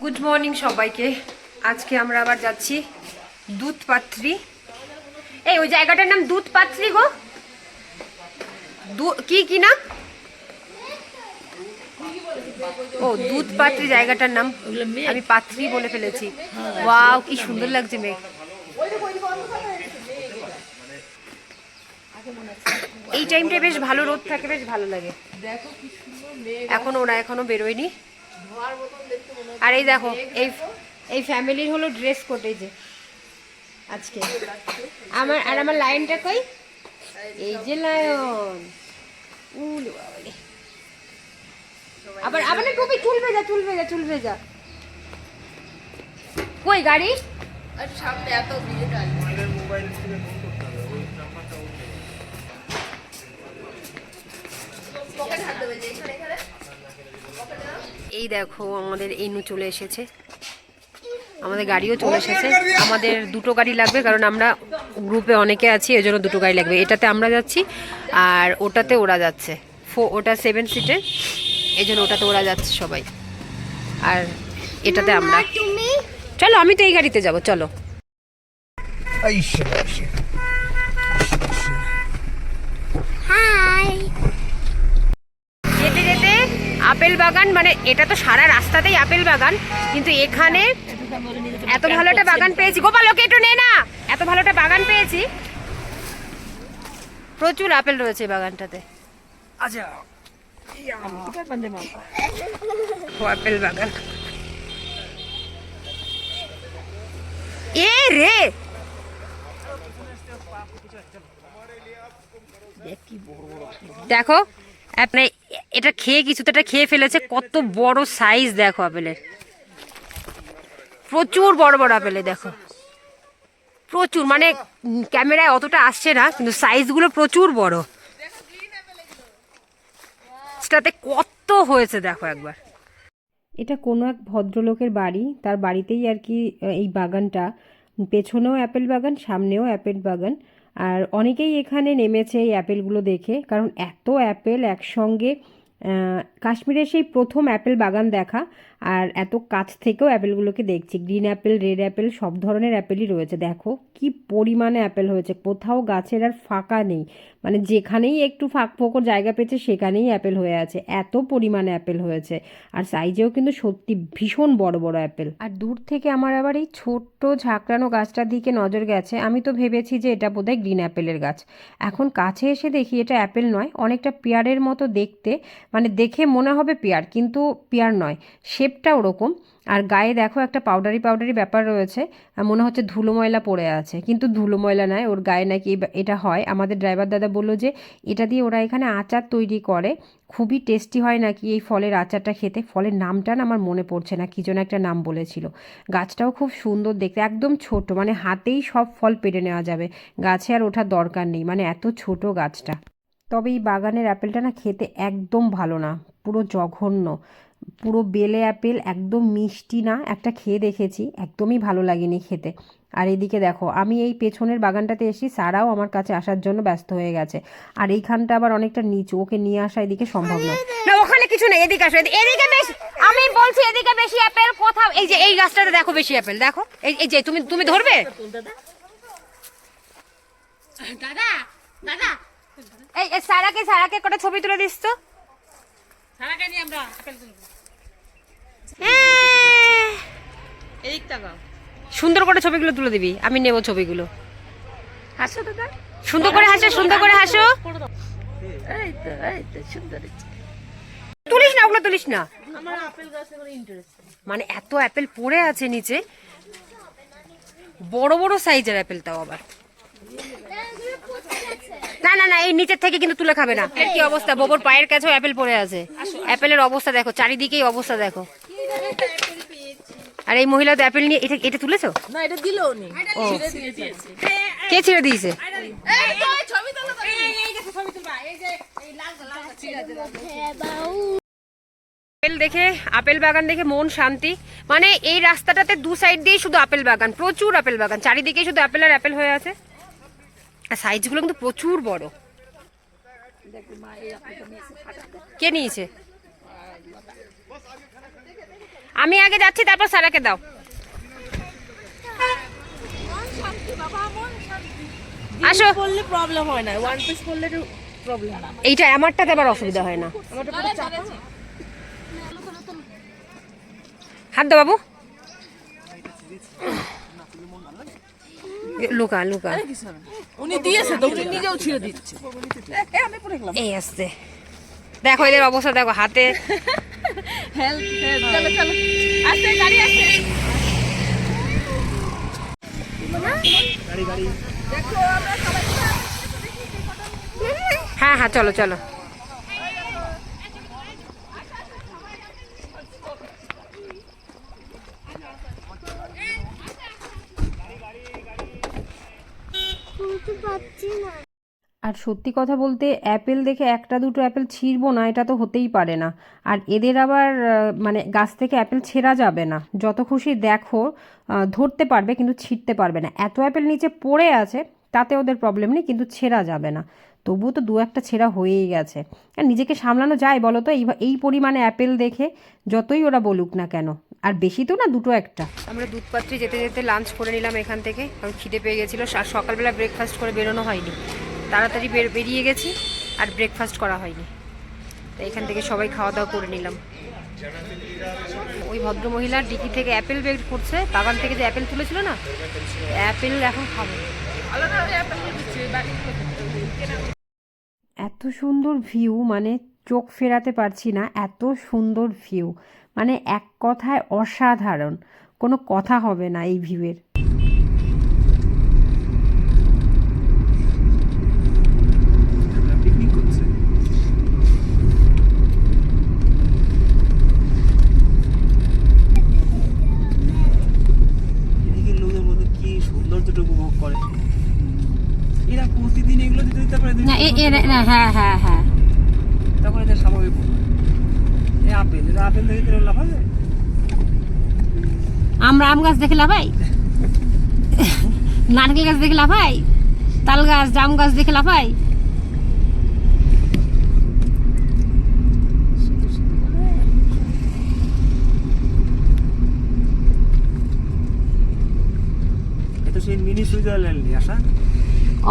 Good morning সবাইকে। আজকে আমরা আবার যাচ্ছি দুধ পাত্রী এই, ওই জায়গাটার নাম দুধ পাত্রী গো কি কি নাম? ও দুধ পাত্রী জায়গাটার নাম আমি পাত্রী বলে ফেলেছি। ওয়াও, কি সুন্দর লাগছে মেঘ। এই টাইমটা বেশ ভালো রোদ থাকে, বেশ ভালো লাগে। এখন ওরা এখনও বেরোয়নি। আর এই দেখো এই এই ফ্যামিলির হলো ড্রেস কোড এই যে আজকে। আমার আর আমার লাইনটা কই? এই যে লায়ন উলে আবার আবার না টুপি চুল ভেজা চুল ভেজা চুল ভেজা। কই গাড়ি? এই দেখো আমাদের এনু চলে এসেছে। আমাদের গাড়িও চলে এসেছে। আমাদের দুটো গাড়ি লাগবে কারণ আমরা গ্রুপে অনেকে আছি এই জন্য দুটো গাড়ি লাগবে। এটাতে আমরা যাচ্ছি আর ওটাতে ওরা যাচ্ছে। ফো ওটা সেভেন সিটের এই জন্য ওটাতে ওরা যাচ্ছে সবাই। আর এটাতে আমরা। চলো আমি তো এই গাড়িতে যাব চলো Aisha, Aisha. যেতে যেতে আপেল বাগান মানে এটা তো সারা রাস্তাতেই আপেল বাগান কিন্তু এখানে এত ভালো একটা বাগান পেয়েছি। গোপাল ওকে একটু নে না। এত ভালো একটা বাগান পেয়েছি। প্রচুর আপেল রয়েছে বাগানটাতে। আচ্ছা আপেল বাগান। এ রে! দেখো আপনি এটা খেয়ে কিছু তো এটা খেয়ে ফেলেছে, কত বড় সাইজ দেখো আপেলের প্রচুর বড় বড় আপেলে, দেখো। প্রচুর মানে ক্যামেরায় অতটা আসছে না, কিন্তু সাইজগুলো প্রচুর বড়। সেটাতে কত হয়েছে দেখো একবার। এটা কোনো এক ভদ্রলোকের বাড়ি, তার বাড়িতেই আর কি এই বাগানটা। পেছনেও অ্যাপেল বাগান, সামনেও অ্যাপেল বাগান। আর অনেকেই এখানে নেমেছে এই অ্যাপেলগুলো দেখে কারণ এত অ্যাপেল একসঙ্গে আহ, কাশ্মীরের সেই প্রথম অ্যাপেল বাগান দেখা আর এত কাছ থেকেও অ্যাপেলগুলোকে দেখছি। গ্রিন অ্যাপেল রেড অ্যাপেল সব ধরনের অ্যাপেলই রয়েছে। দেখো কি পরিমাণে অ্যাপেল হয়েছে। কোথাও গাছের আর ফাঁকা নেই। মানে যেখানেই একটু ফাঁক ফোকর জায়গা পেয়েছে সেখানেই অ্যাপেল হয়ে আছে। এত পরিমাণে অ্যাপেল হয়েছে। আর সাইজেও কিন্তু সত্যি ভীষণ বড় বড় অ্যাপেল। আর দূর থেকে আমার আবার এই ছোট্ট ঝাঁকড়ানো গাছটার দিকে নজর গেছে। আমি তো ভেবেছি যে এটা বোধহয় গ্রিন অ্যাপেলের গাছ। এখন কাছে এসে দেখি এটা অ্যাপেল নয় অনেকটা পেয়ারের মতো দেখতে। মানে দেখে মনে হবে পেয়ার, কিন্তু পেয়ার নয়, শেপটা ওরকম। আর গায়ে দেখো একটা পাউডারি পাউডারি ব্যাপার রয়েছে মনে হচ্ছে ধুলো ময়লা পড়ে আছে, কিন্তু ধুলো ময়লা নয়, ওর গায়ে নাকি এটা হয়। আমাদের ড্রাইভার দাদা বলল যে, এটা দিয়ে ওরা এখানে আচার তৈরি করে, খুবই টেস্টি হয় নাকি এই ফলের আচারটা খেতে? ফলের নামটা না আমার মনে পড়ছে না, কী যেন একটা নাম বলেছিল। গাছটাও খুব সুন্দর দেখতে, একদম ছোট মানে হাতেই সব ফল পেরে নেওয়া যাবে, গাছে আর ওঠার দরকার নেই মানে এত ছোট গাছটা। তবে এই বাগানের অ্যাপেলটা না খেতে একদম ভালো না। পুরো জঘন্য। পুরো বেলে অ্যাপেল একদম মিষ্টি না একটা খেয়ে দেখেছি একদমই ভালো লাগেনি খেতে। আর এদিকে দেখো আমি এই পেছনের বাগানটাতে এসেছি সারাও আমার কাছে আসার জন্য ব্যস্ত হয়ে গেছে। আর এইখানটা আবার অনেকটা নিচু ওকে নিয়ে আসা এদিকে সম্ভব নয় না ওখানে কিছু নেই এদিকে আসো এদি- এদিকে বেশি আমি বলছি এদিকে বেশি অ্যাপেল কোথাও এই যে এই গাছটাতে দেখো বেশি অ্যাপেল দেখো এই এই যে তুমি তুমি ধরবে? দাদা দাদা। এই এই সারাকে সারাকে কটা ছবি তুলে দিস তো সারাকে নিয়ে আমরা আপেল তুলবো হ্যাঁ। এদিক তাকাও সুন্দর করে ছবিগুলো তুলে দিবি আমি নেব ছবিগুলো। হাসো দাদা সুন্দর করে হাসো সুন্দর করে হাসো। তুলিস না ওগুলো তুলিস না। মানে এত অ্যাপেল পড়ে আছে নিচে। বড় বড় সাইজের অ্যাপেল তাও আবার। না না না এই নিচের থেকে কিন্তু তুলে খাবে না। কি অবস্থা? ববর পায়ের কাছেও অ্যাপেল পড়ে আছে। অ্যাপেলের অবস্থা দেখো চারিদিকেই অবস্থা দেখো। আর এই মহিলা তো অ্যাপেল নিয়ে এটা এটা তুলেছো? না এটা দিলো ও। কে ছেড়ে দিয়েছে? ছবি তোলো এই এই দেখো ছবি তুলবা। এই যে এই লাল লাল ঠিক আছে আপেল দেখে আপেল বাগান দেখে মন শান্তি। মানে এই রাস্তাটাতে দু সাইড দিয়ে শুধু আপেল বাগান প্রচুর আপেল বাগান। চারিদিকে শুধু আপেল আর আপেল হয়ে আছে। আর সাইজগুলো কিন্তু প্রচুর বড়। কে নিয়েছে? আমি আগে যাচ্ছি, তারপর সারাকে দাও। আসো। করলে প্রবলেম হয় না ওয়ান পিস করলে প্রবলেম এইটা আমারটাতে আবার অসুবিধা হয় না। হাত দাও বাবু। লুকা লুকা। উনি দিয়েছে তো। উনি নিজেও ছিঁড়ে দিচ্ছে। আমি পড়ে গেলাম। এই আসতে দেখো এদের অবস্থা দেখো হাতে। হ্যাঁ হ্যাঁ চলো চলো। আর সত্যি কথা বলতে অ্যাপেল দেখে একটা দুটো অ্যাপেল ছিঁড়বো না, এটা তো হতেই পারে না। আর এদের আবার মানে গাছ থেকে অ্যাপেল ছেঁড়া যাবে না। যত খুশি দেখো ধরতে পারবে কিন্তু ছিঁড়তে পারবে না। এত অ্যাপেল নিচে পড়ে আছে, তাতে ওদের প্রবলেম নেই, কিন্তু ছেঁড়া যাবে না। তবুও তো দু একটা ছেঁড়া হয়েই গেছে। আর নিজেকে সামলানো যায় বলো তো এই এই পরিমাণে অ্যাপেল দেখে যতই ওরা বলুক না কেন আর বেশি তো না দুটো একটা। আমরা দুধপাত্রে যেতে যেতে লাঞ্চ করে নিলাম এখান থেকে। কারণ খিদে পেয়ে গেছিল আর সকালবেলা ব্রেকফাস্ট করে বেরোনো হয়নি। তাড়াতাড়ি বের বেরিয়ে গেছি আর ব্রেকফাস্ট করা হয়নি। তাই এখান থেকে সবাই খাওয়া দাওয়া করে নিলাম। ওই ভদ্র মহিলার ডিকি থেকে অ্যাপেল বের করছে। বাগান থেকে যে অ্যাপেল তুলেছিল না অ্যাপেল এখন খাব। আলাদা অ্যাপেল দিচ্ছে বাড়ি এত সুন্দর ভিউ মানে চোখ ফেরাতে পারছি না, এত সুন্দর ভিউ মানে এক কথায় অসাধারণ। কোনো কথা হবে না এই ভিউয়ের পিকনিক করছে এদিকে লোকের মধ্যে কি সৌন্দর্যটা উপভোগ করে এরা প্রতিদিন দিতে হ্যাঁ হ্যাঁ হ্যাঁ। তখন এদের স্বাভাবিক এই আপেল এটা আপেল দেখে তো লাভ হবে আমরা আম গাছ দেখে লাভাই নারকেল গাছ দেখে লাভাই তাল গাছ জাম গাছ দেখে লাভাই সেই মিনি সুইজারল্যান্ড আসা।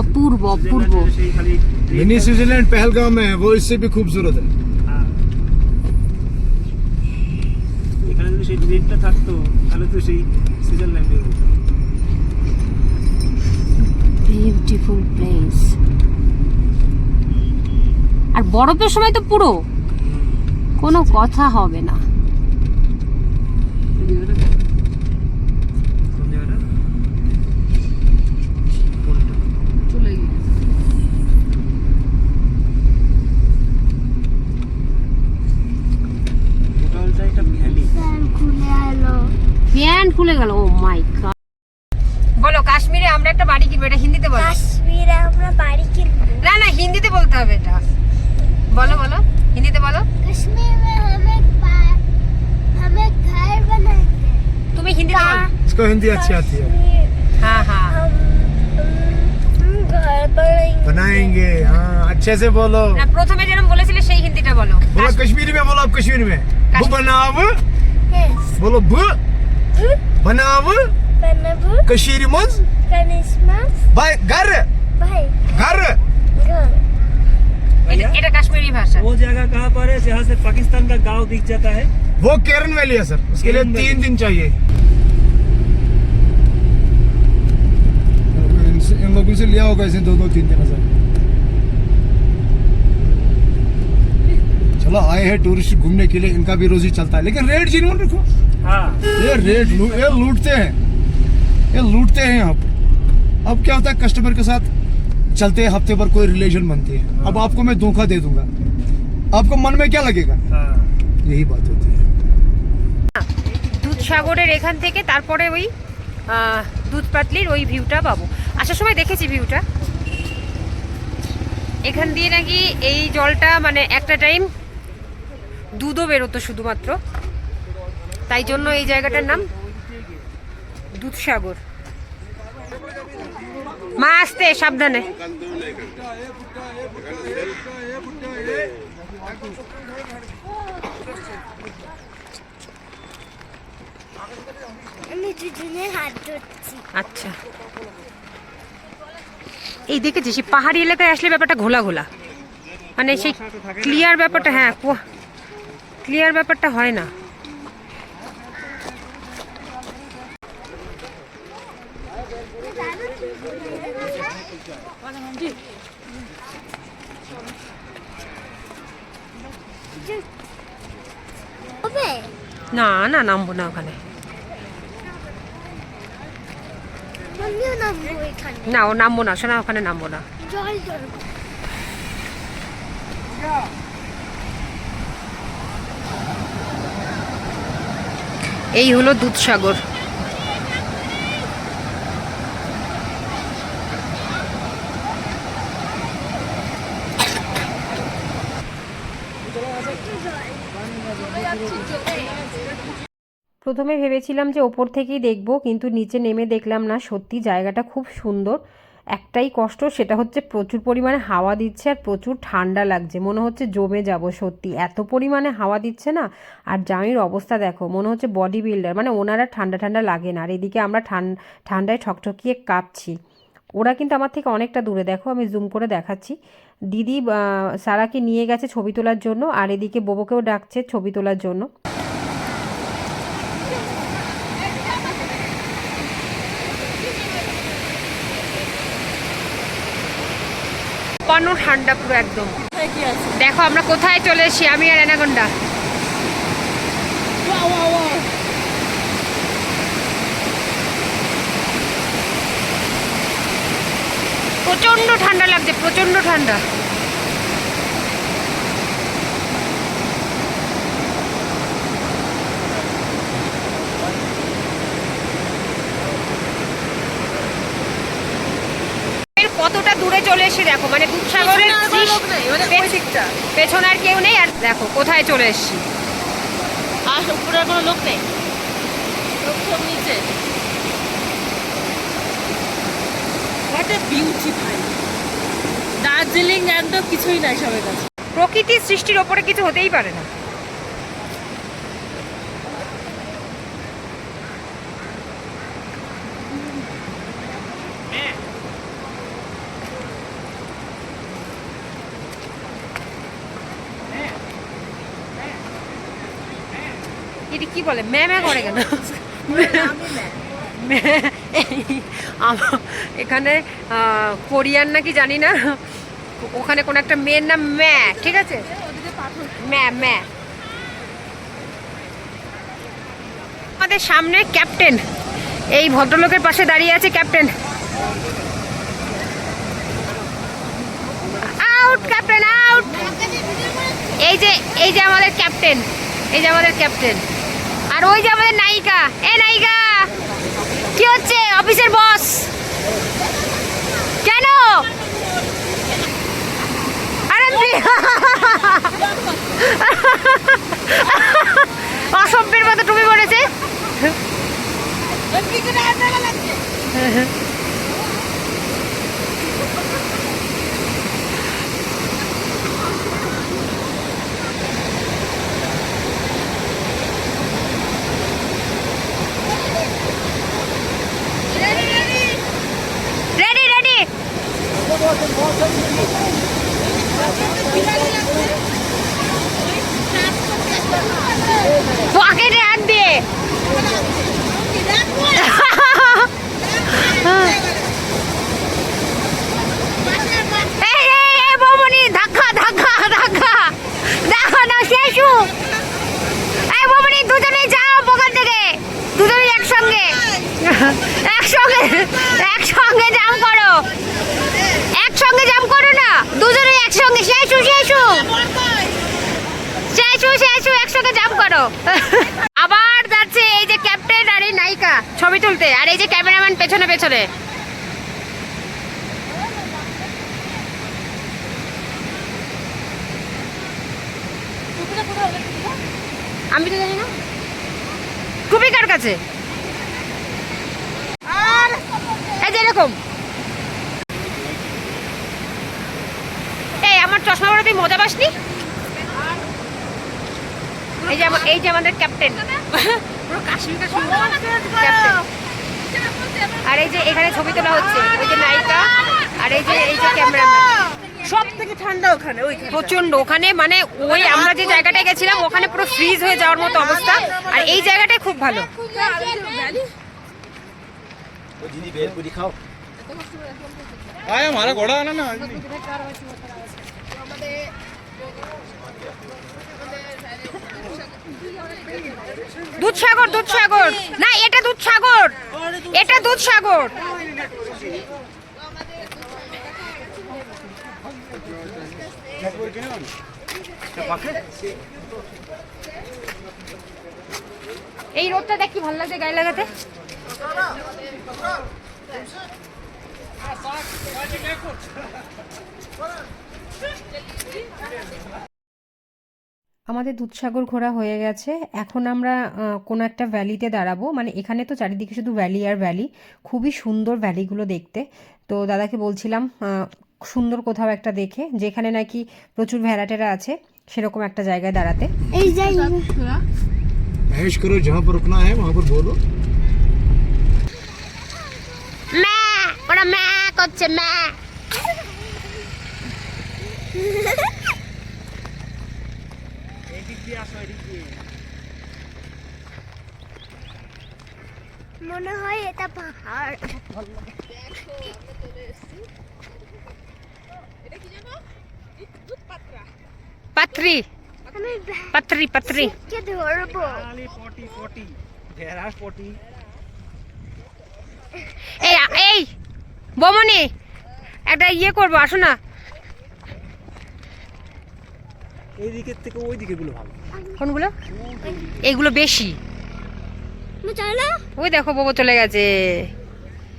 অপূর্ব অপূর্ব সুইজারল্যান্ডের সেই খালি मिनी स्विट्जरलैंड पहलगाम में है वो इससे भी खूबसूरत है হ্যাঁ। এখানে যদি সেই ড্রেনটা থাকতো তাহলে তো সেই সুইজারল্যান্ডে হতো বিউটিফুল প্লেস আর বরফের সময় তো পুরো কোনো কথা হবে না খুলে গেল ও মাই গড বলো কাশ্মীরে আমরা একটা বাড়ি কিনবো এটা হিন্দিতে বলো কাশ্মীরে আমরা বাড়ি কিনবো না না হিন্দিতে বলতে হবে এটা বলো বলো হিন্দিতে বলো कश्मीर में हमें पा- हमें घर बनाएंगे তুমি হিন্দিতে বলো इसको हिंदी अच्छी आती है कश्मीर হ্যাঁ হ্যাঁ हम हम घर बनाएंगे बनाएंगे हाँ अच्छे से बोलो না প্রথমে যেরকম বলেছিলে সেই হিন্দিটা বলো बोलो कश्मीरी में बोलो आप कश्मीरी में bu बनाव Yes. बोलो ब बनाव बनाबो कश्मीरी मज कनिस्मास भाई घर भाई घर घर এটা- এটা কাশ্মীরি ভাষা वो जगह कहाँ पर है जहाँ से पाकिस्तान का गांव दिख जाता है वो केरन वैली है सर उसके लिए केरन तीन वैली। दिन चाहिए इनसे- इन लोगों से लिया होगा इसे दो दो तीन दिन हजार चलो आए हैं टूरिस्ट घूमने के लिए इनका भी रोजी चलता है लेकिन रेट जिन्होंने रखो हाँ ये रेट लू- ये लूटते हैं ये लूटते हैं अब अब क्या होता है कस्टमर के साथ चलते हैं हफ्ते भर कोई रिलेशन बनती है अब आपको मैं धोखा दे दूंगा आपको मन में क्या लगेगा हाँ यही बात होती है দুধসাগরের এখান থেকে তারপরে ওই আহ, দুধ পাতলির ওই ভিউটা পাবো আসার সময় দেখেছি ভিউটা এখান দিয়ে নাকি এই জলটা মানে একটা টাইম দুধও বেরোতো শুধুমাত্র তাই জন্য এই জায়গাটার নাম দুধসাগর। মা আসতে সাবধানে। আচ্ছা। এই দেখেছিস এই পাহাড়ি এলাকায় আসলে ব্যাপারটা ঘোলা ঘোলা। মানে সেই ক্লিয়ার ব্যাপারটা হ্যাঁ ক্লিয়ার ব্যাপারটা হয় না হবে না না নামবো না ওখানে। না ও নামবো না শোনা ওখানে নামবো না। এই হলো দুধসাগর। প্রথমে ভেবেছিলাম যে ওপর থেকেই দেখব, কিন্তু নিচে নেমে দেখলাম না, সত্যি জায়গাটা খুব সুন্দর। একটাই কষ্ট, সেটা হচ্ছে প্রচুর পরিমাণে হাওয়া দিচ্ছে আর প্রচুর ঠান্ডা লাগছে। মনে হচ্ছে জমে যাব সত্যি। এত পরিমাণে হাওয়া দিচ্ছে না? আর জামির অবস্থা দেখো, মনে হচ্ছে বডি বিল্ডার মানে ওনারা ঠান্ডা ঠান্ডা লাগে না। আর এদিকে আমরা ঠান- ঠান্ডায় ঠকঠকিয়ে কাঁপছি। ওরা কিন্তু আমার থেকে অনেকটা দূরে। দেখো, আমি জুম করে দেখাচ্ছি। দিদি সারাকে নিয়ে গেছে ছবি তোলার জন্য আর এদিকে বোবোকেও ডাকছে ছবি তোলার জন্য। পানো ঠান্ডা পুরো একদম। দেখো আমরা কোথায় চলে এসেছি আমি আর অ্যানাগন্ডা প্রচণ্ড ঠান্ডা লাগছে প্রচণ্ড ঠান্ডা। কতটা দূরে চলে এসেছি দেখো মানে দুধসাগরের পে- পেছনে আর কেউ নেই আর দেখো কোথায় চলে এসেছি। আর উপরে কোনো লোক নেই। লোক সব নিচে। হোয়াট এ বিউটি ভাই দার্জিলিং একদম কিছুই নাই সবের কাছে। প্রকৃতির সৃষ্টির ওপরে কিছু হতেই পারে না। এটি কি বলে? ম্যা ম্যা করে কেন? এখানে কোরিয়ান নাকি জানি না, ওখানে কোন একটা মেয়ের নাম ম্যা, ঠিক আছে? ম্যা ম্যা। আমাদের সামনে ক্যাপ্টেন, এই ভদ্রলোকের পাশে দাঁড়িয়ে আছে ক্যাপ্টেন। Out captain, out. এই যে এই যে আমাদের ক্যাপ্টেন, এই যে আমাদের ক্যাপ্টেন। আর ওই যে আমাদের নায়িকা, এ নায়িকা! কি হচ্ছে? অফিসের বস। কেন? আরে অসভ্যের মতো টুপি পড়েছে রেডি রেডি পকেটে হাত দিয়ে এই, এই, এই, বৌমনি, ধাক্কা, ধাক্কা, ধাক্কা। দেখো না, শেষু। এই বৌমনি, দুজনেই যাও ওখান থেকে। দুজনেই একসঙ্গে। একসঙ্গে একসঙ্গে জাম করো একসঙ্গে জাম করো না দুজনেই একসঙ্গে শেষু শেষু শেষু শেষু একসঙ্গে জাম করো আবার যাচ্ছে এই যে ক্যাপ্টেন আর এই নায়িকা ছবি তুলতে আর এই যে ক্যামেরাম্যান পেছনে আমি তো জানি না। টুপি কার কাছে। এই যে এরকম। এই আমার চশমা পরে তুই মজা পাসনি? এই যে এই যে আমাদের ক্যাপ্টেন পুরো কাশ্মীর কাশ্মীর ক্যাপ্টেন। আর এই যে এখানে ছবি তোলা হচ্ছে ওই যে নায়িকা আর এই যে এই যে ক্যামেরাম্যান। সব থেকে ঠান্ডা ওখানে প্রচণ্ড ওখানে মানে ওই আমরা যে জায়গাটায় গেছিলাম ওখানে পুরো ফ্রিজ হয়ে যাওয়ার মতো অবস্থা। আর এই জায়গাটায় খুব ভালো। আয় মারা গোড়া না না। দুধসাগর দুধসাগর। না এটা দুধসাগর। এটা দুধসাগর। এই রোদটা দেখ ভালো লাগছে গায়ে লাগাতে। আমাদের দুধসাগর ঘোরা হয়ে গেছে এখন আমরা আহ, কোনো একটা ভ্যালিতে দাঁড়াবো মানে এখানে তো চারিদিকে শুধু ভ্যালি আর ভ্যালি খুবই সুন্দর ভ্যালিগুলো দেখতে তো দাদাকে বলছিলাম আহ, সুন্দর কোথাও একটা দেখে যেখানে নাকি প্রচুর ভ্যারাটেরা আছে সেরকম একটা জায়গায় দাঁড়াতে এই যাই ऐश करो जहाँ पर रुकना है वहाँ पर बोलो ম্যা ওরা ম্যা করছে ম্যা মনে হয় এটা পাহাড়। দেখো আমরা চলে এসেছি এই এই একটা ইয়ে করব আসো না। এই দিকের থেকে ওই দিকে গুলো ভালো। কোনগুলো? এইগুলো বেশি। ওই দেখো বোবো চলে গেছে।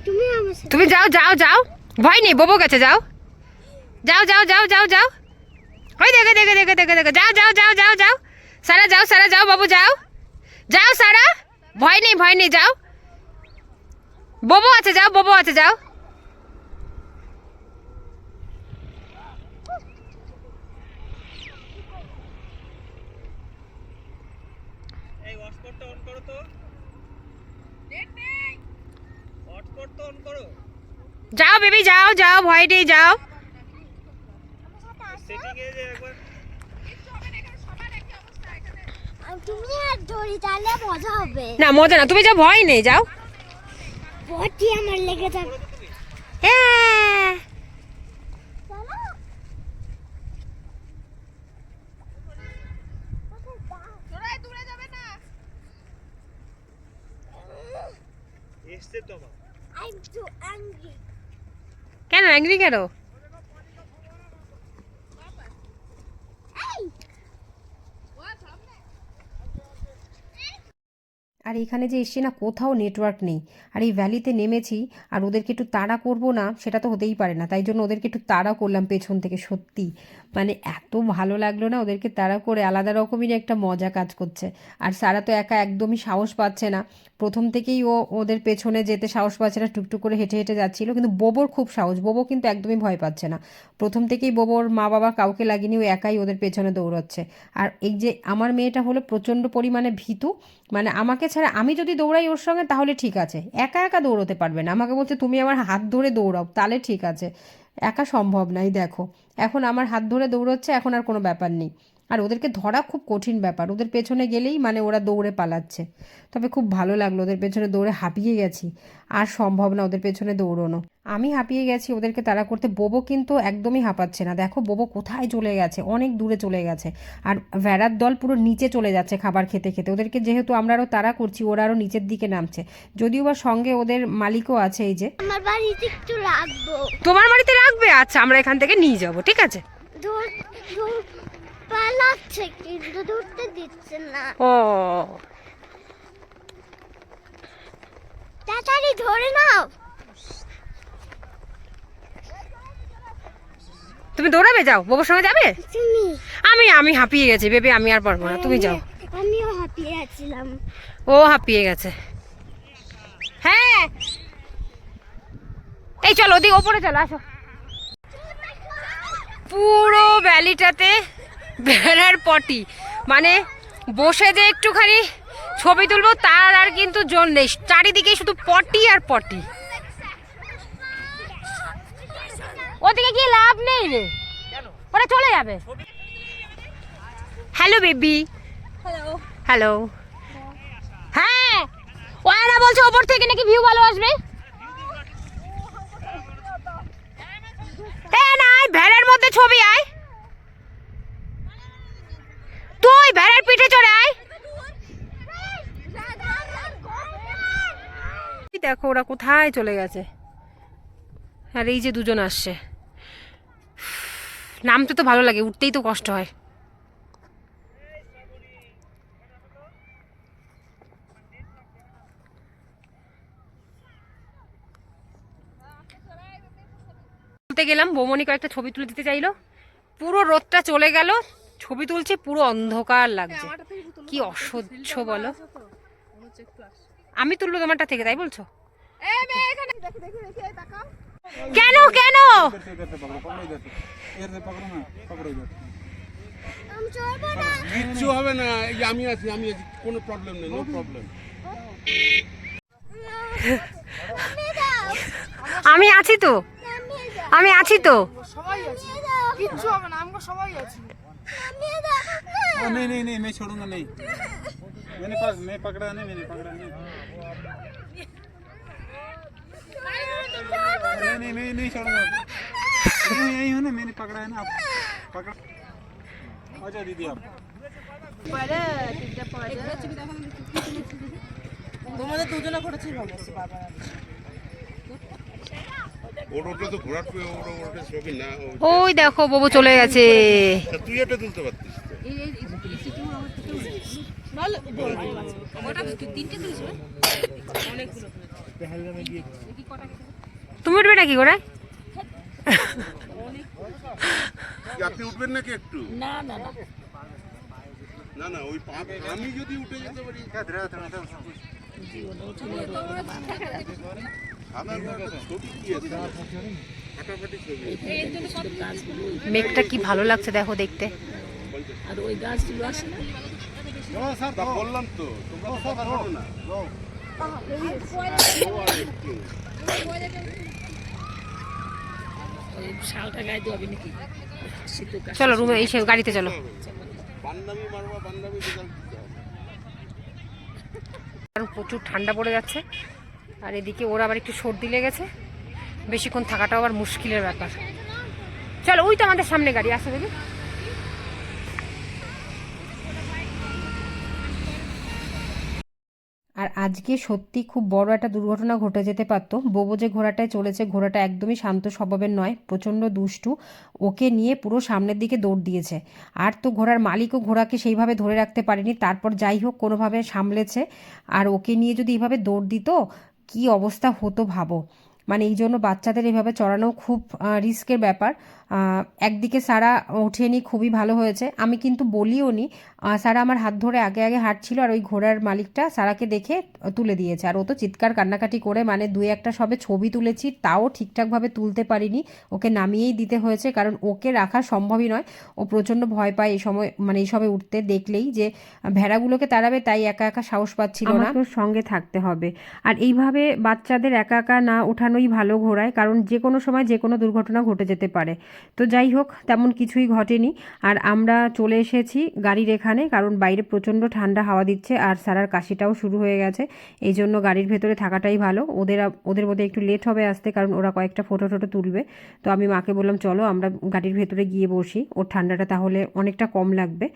তুমি তুমি যাও যাও যাও। ভয় নেই বোবো গেছে যাও। যাও যাও যাও যাও যাও। ওই দেখে দেখে দেখে দেখে দেখে। যাও যাও যাও যাও যাও। সারা যাও সারা যাও বাবু যাও। যাও সারা। ভয় নেই ভয় নেই যাও। বোবো আছে যাও বোবো আছে যাও এই হটস্পটটা অন করো তো হটস্পট তো অন করো যাও বেবি যাও যাও ভয় নেই যাও। সেটিং এ যে একবার আর তুমি আর মজা হবে। না মজা না তুমি যাও ভয় নেই যাও। বটি আমার লেগে হ্যাঁ। তো আমার I'm too angry. কেন অ্যাংরি কেন? আর এখানে যে এসছি না কোথাও নেটওয়ার্ক নেই। আর এই ভ্যালিতে নেমেছি আর ওদেরকে একটু তাড়া করব না সেটা তো হতেই পারে না। তাই জন্য ওদেরকে একটু তাড়া করলাম পেছন থেকে সত্যি। মানে এত ভালো লাগল না ওদেরকে তারা করে আলাদা রকমেরই একটা মজা কাজ করছে। আর সারা তো একা একদমই সাহস পাচ্ছে না। প্রথম থেকেই ও, ওদের পেছনে যেতে সাহস পাচ্ছে না, টুকটুক করে হেঁটে হেঁটে যাচ্ছিল। কিন্তু বোবোর খুব সাহস, বোবো কিন্তু একদমই ভয় পাচ্ছে না। প্রথম থেকেই বোবোর মা বাবা কাউকে লাগেনি, ও একাই ওদের পেছনে দৌড়াচ্ছে। আর এই যে আমার মেয়েটা হলো প্রচণ্ড পরিমাণে ভীতু মানে আমাকে ছাড়া আমি যদি দৌড়াই ওর সঙ্গে তাহলে ঠিক আছে। একা একা দৌড়তে পারবে না। আমাকে বলছে, তুমি আমার হাত ধরে দৌড়াও, তাহলে ঠিক আছে। একা সম্ভব নাই দেখো। এখন আমার হাত ধরে দৌড়চ্ছে এখন আর কোনো ব্যাপার নেই। আর ওদেরকে ধরা খুব কঠিন ব্যাপার। ওদের পেছনে গেলেই মানে ওরা দৌড়ে পালাচ্ছে। তবে খুব ভালো লাগল ওদের পেছনে দৌড়ে হাঁপিয়ে গেছি। আর সম্ভব না ওদের পেছনে দৌড়নো। আমি হাঁপিয়ে গেছি ওদেরকে তাড়া করতে। বোবো কিন্তু একদমই হাঁপাচ্ছে না। দেখো বোবো কোথায় চলে গেছে অনেক দূরে চলে গেছে। আর ভেড়ার দল পুরো নিচে চলে যাচ্ছে খাবার খেতে খেতে। ওদেরকে যেহেতু আমরা আরও তাড়া করছি ওরা আরও নিচের দিকে নামছে। যদিও বা সঙ্গে ওদের মালিকও আছে এই যে। আমার বাড়িতে একটু রাখব তোমার বাড়িতে রাখবে আচ্ছা আমরা এখান থেকে নিয়ে যাব ঠিক আছে? পালাচ্ছে কিন্তু দূরতে দিচ্ছে না। ও। তাড়াতাড়ি ধরে নাও। তুমি দৌড়াবে? যাও। বোবোর সঙ্গে যাবে? আমি আমি হাঁপিয়ে গেছি বেবি আমি আর পারব না। তুমি যাও। আমিও হাঁপিয়ে গেছিলাম ও হাঁপিয়ে গেছে। হ্যাঁ। এই চলো ওদিকে ওপরে চলো আসো। পুরো ভ্যালিটাতে ভেড়ার পটি। মানে বসে যে একটুখানি ছবি তুলবো তার আর কিন্তু জোর নেই। চারিদিকে শুধু পটি আর পটি। ওদিকে গিয়ে লাভ নেই রে। ওরা চলে যাবে। Hello baby. হ্যালো। হ্যাঁ ওরা বলছে ওপর থেকে নাকি ভিউ ভালো আসবে। নাই ভ্যানের মধ্যে ছবি আয়। ভ্যানের পিঠে চড়ে আয়। দেখো ওরা কোথায় চলে গেছে। আর এই যে দুজন আসছে। নামতে তো ভালো লাগে, উঠতেই তো কষ্ট হয়। গেলাম বৌমনি কয়েকটা ছবি তুলে দিতে চাইলো। পুরো রোদটা চলে গেল। ছবি তুলছি পুরো অন্ধকার লাগছে। কি অসহ্য বলো? আমি তুললো তোমারটা থেকে তাই বলছো? কেন কেন? কিচ্ছু হবে না। আমি আছি আমি আছি কোনো প্রবলেম নেই নো প্রবলেম আমি আছি তো। আমি আছি তো। সবাই আছে। কিচ্ছু হবে না আমরা সবাই আছি। मम्मी दाओ नहीं नहीं नहीं मैं छोड़ूंगा नहीं मैंने पास मैं पकड़ा नहीं मैंने पकड़ा नहीं नहीं नहीं मैं नहीं छोड़ूंगा मैं यही हूँ ना मैंने पकड़ा है ना आप पकड़ आ जाओ दीदी आप তোমাদের দুজনে করেছি ভালো ওর ওই দেখো বাবু চলে গেছে তুই এটা তুলতে পারতিস তুমি উঠবে নাকি করে আপনি উঠবেন নাকি একটু না না না না না ওই পা আমি যদি উঠে যেতে পারি মেঘটা কি ভালো লাগছে দেখো দেখতে। আর ওই গাছগুলো আসে না? বললাম তো তোমরা তো কথা বলো না। চলো রুমে এসে গাড়িতে চলো। প্রচুর ঠান্ডা পড়ে যাচ্ছে। আর এদিকে ওর আবার একটু সর্দি লেগেছে। বেশিক্ষণ থাকাটাও আবার মুশকিলের ব্যাপার। চলো, ওই তো আমাদের সামনে গাড়ি, আসো দেখি। আর আজকে সত্যি খুব বড় একটা দুর্ঘটনা ঘটে যেতে পারতো। বোবো যে ঘোড়াটায় চলেছে, ঘোড়াটা একদমই শান্ত স্বভাবের নয়, প্রচণ্ড দুষ্টু। ওকে নিয়ে পুরো সামনের দিকে দৌড় দিয়েছে। আর তো ঘোড়ার মালিকও ঘোড়াকে সেইভাবে ধরে রাখতে পারেনি। তারপর যাই হোক, কোনোভাবে সামলেছে। আর ওকে নিয়ে যদি এইভাবে দৌড় দিত কি অবস্থা হতো ভাবো। মানে এই জন্য বাচ্চাদের এভাবে চড়ানো খুব রিস্কের ব্যাপার। একদিকে সারা ওঠেনি, খুবই ভালো হয়েছে। আমি কিন্তু বলিও নি সারা আমার হাত ধরে আগে আগে হাঁটছিল আর ওই ঘোড়ার মালিকটা সারাকে দেখে তুলে দিয়েছে। আর ও তো চিৎকার কান্নাকাটি করে মানে দুই একটা সবে ছবি তুলেছি, তাও ঠিকঠাকভাবে তুলতে পারিনি। ওকে নামিয়েই দিতে হয়েছে, কারণ ওকে রাখা সম্ভবই নয়। ও প্রচণ্ড ভয় পায় এই সময় মানে এই সবে উঠতে দেখলেই যে ভেড়াগুলোকে তাড়াবে, তাই একা একা সাহস পাচ্ছিল না। সঙ্গে থাকতে হবে। আর এইভাবে বাচ্চাদের একা একা না ওঠানোই ভালো ঘোরায় কারণ যে কোনো সময় যে কোনো দুর্ঘটনা ঘটে যেতে পারে। তো যাই হোক, তেমন কিছুই ঘটেনি। আর আমরা চলে এসেছি গাড়ির এখানে, কারণ বাইরে প্রচণ্ড ঠান্ডা হাওয়া দিচ্ছে আর সারার কাশিটাও শুরু হয়ে গেছে। এই জন্য গাড়ির ভেতরে থাকাটাই ভালো। ওদের ওদের মধ্যে একটু লেট হবে আসতে, কারণ ওরা কয়েকটা ফটো টটো তুলবে। তো আমি মাকে বললাম, চলো, আমরা গাড়ির ভেতরে গিয়ে বসি। ওর ঠান্ডাটা তাহলে অনেকটা কম লাগবে।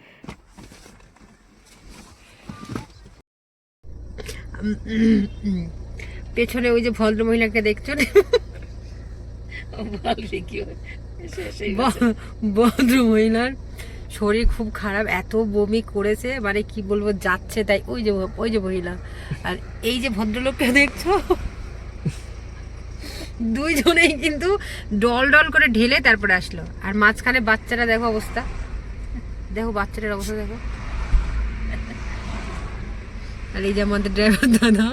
পেছনে ওই যে ভদ্র মহিলাকে দেখছ ভদ্র মহিলার শরীর খুব খারাপ এত বমি করেছে মানে কি বলব যাচ্ছে তাই ওই যে ওই যে মহিলা। আর এই যে ভদ্রলোককে দেখছ? দুইজনেই কিন্তু ডল ডল করে ঢেলে তারপরে আসলো। আর মাঝখানে বাচ্চারা দেখো অবস্থা। দেখো বাচ্চাটার অবস্থা দেখো। আর এই যে আমাদের ড্রাইভার দাদা।